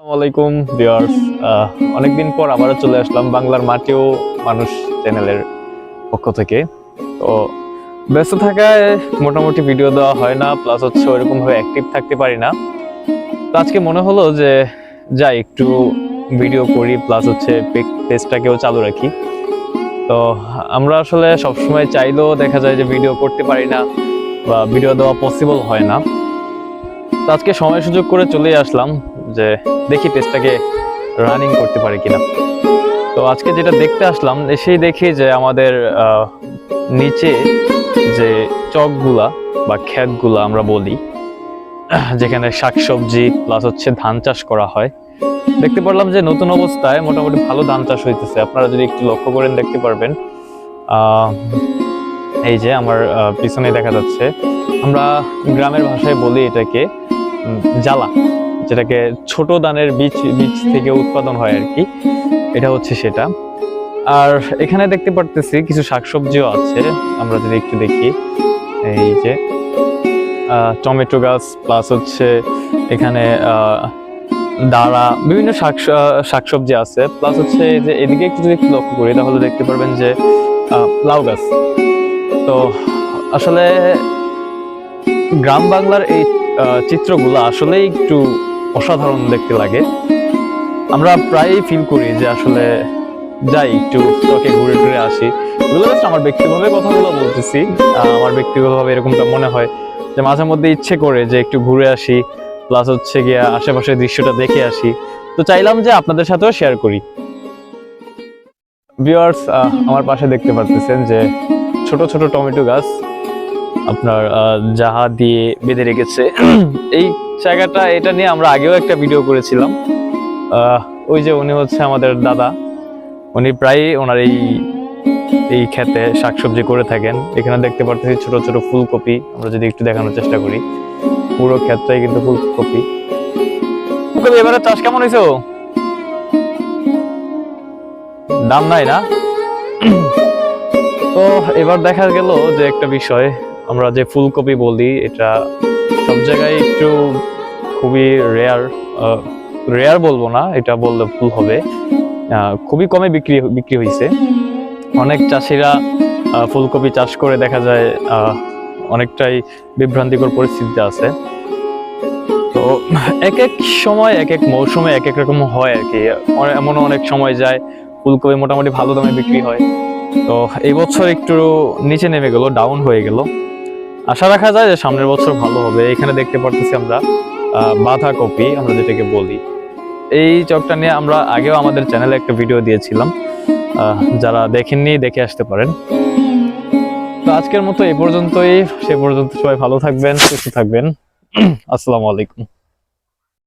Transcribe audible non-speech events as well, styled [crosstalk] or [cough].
আসসালামু আলাইকুম ভিউয়ার্স অনেকদিন পর আবারও চলে আসলাম বাংলার মাটিও মানুষ চ্যানেলের পক্ষ থেকে। তো ব্যস্ত থাকায় মোটামুটি ভিডিও দেওয়া হয় না প্লাস হচ্ছে ওইরকম ভাবে অ্যাক্টিভ থাকতে পারি না। তো আজকে মনে হলো যে যাই, একটু ভিডিও করি প্লাস হচ্ছে পেজটাকেও চালু রাখি। তো আমরা আসলে সবসময় চাইলেও দেখা যায় যে ভিডিও করতে পারি না বা ভিডিও দেওয়া পসিবল হয় না। তো আজকে সময় সুযোগ করে চলে আসলাম। যে দেখি পেজটাকে রানিং করতে পারি কিনা। তো আজকে যেটা দেখতে আসলাম সেই দেখি যে আমাদের নিচে যে চকগুলা বা ক্ষেতগুলা আমরা বলি, যেখানে শাকসবজি প্লাস হচ্ছে ধান চাষ করা হয়, দেখতে পারলাম যে নতুন অবস্থায় মোটামুটি ভালো ধান চাষ হইতেছে। আপনারা যদি একটু লক্ষ্য করেন দেখতে পারবেন এই যে আমার পিছনে দেখা যাচ্ছে। আমরা গ্রামের ভাষায় বলি এটাকে জ্বালা। যেটাকে ছোট দানের বীজ বীজ থেকে উৎপাদন হয় আর কি। এটা হচ্ছে সেটা। আর এখানে দেখতে পারতেছি কিছু শাকসবজিও আছে। আমরা যদি একটু দেখি, এই যে টমেটো গাছ প্লাস হচ্ছে এখানে দাঁড়া বিভিন্ন শাক শাকসবজি আছে। প্লাস হচ্ছে যে, এদিকে একটু যদি লক্ষ্য করি, তাহলে দেখতে পারবেন যে লাউ গাছ। তো আসলে গ্রাম বাংলার এই চিত্রগুলো আসলেই একটু অসাধারণ দেখতে লাগে। আমরা প্রায়ই ফিল করি যে আসলে যাই একটু চকে ঘুরে ঘুরে আসি। জাস্ট আমার ব্যক্তিগতভাবে কথাগুলো বলতেছি। আমার ব্যক্তিগতভাবে এরকমটা মনে হয় যে মাঝে মধ্যে ইচ্ছে করে যে একটু ঘুরে আসি প্লাস হচ্ছে গিয়ে আশেপাশের দৃশ্যটা দেখে আসি। তো চাইলাম যে আপনাদের সাথেও শেয়ার করি। ভিউয়ার্স আমার পাশে দেখতে পাচ্ছেন যে ছোট ছোট টমেটো গাছ আপনার জাহা দিয়ে বেঁধে রেখেছে। [clears throat] এই জায়গাটা, এটা নিয়ে আমরা আগেও একটা ভিডিও করেছিলাম। ওই যে উনি হচ্ছে আমাদের দাদা। উনি প্রায়ই ওনার এই এই ক্ষেতে শাকসবজি করে থাকেন। এখানে দেখতে পারতেছি ছোট ছোট ফুলকপি। আমরা যদি একটু দেখানোর চেষ্টা করি, পুরো ক্ষেতটাই কিন্তু ফুলকপি। ফুলকপি, এবারে চাষ কেমন হয়েছে? দাম নাই না? তো এবার দেখা গেল যে একটা বিষয়, আমরা যে ফুলকপি বলি, এটা সব জায়গায় একটু খুবই রেয়ার রেয়ার বলব না, এটা বললে ভুল হবে। খুবই কমে বিক্রি বিক্রি হয়েছে অনেক চাষিরা ফুলকপি চাষ করে দেখা যায় অনেকটাই বিভ্রান্তিকর পরিস্থিতিতে আছে। তো এক এক সময়, এক এক মৌসুমে এক এক রকম হয় আর কি। এমনও অনেক সময় যায়, ফুলকপি মোটামুটি ভালো দামে বিক্রি হয়। তো এই বছর একটু নিচে নেমে গেল ডাউন হয়ে গেল। আশা রাখা যায় যে সামনের বছর ভালো হবে। এখানে দেখতে পারতেছি আমরা আহ, বাঁধাকপি আমরা যেটাকে বলি। এই চকটা নিয়ে আমরা আগেও আমাদের চ্যানেলে একটা ভিডিও দিয়েছিলাম। যারা দেখেননি দেখে আসতে পারেন। তো আজকের মতো এ পর্যন্তই। সে পর্যন্ত সবাই ভালো থাকবেন সুস্থ থাকবেন। [clears throat] আসসালামু আলাইকুম।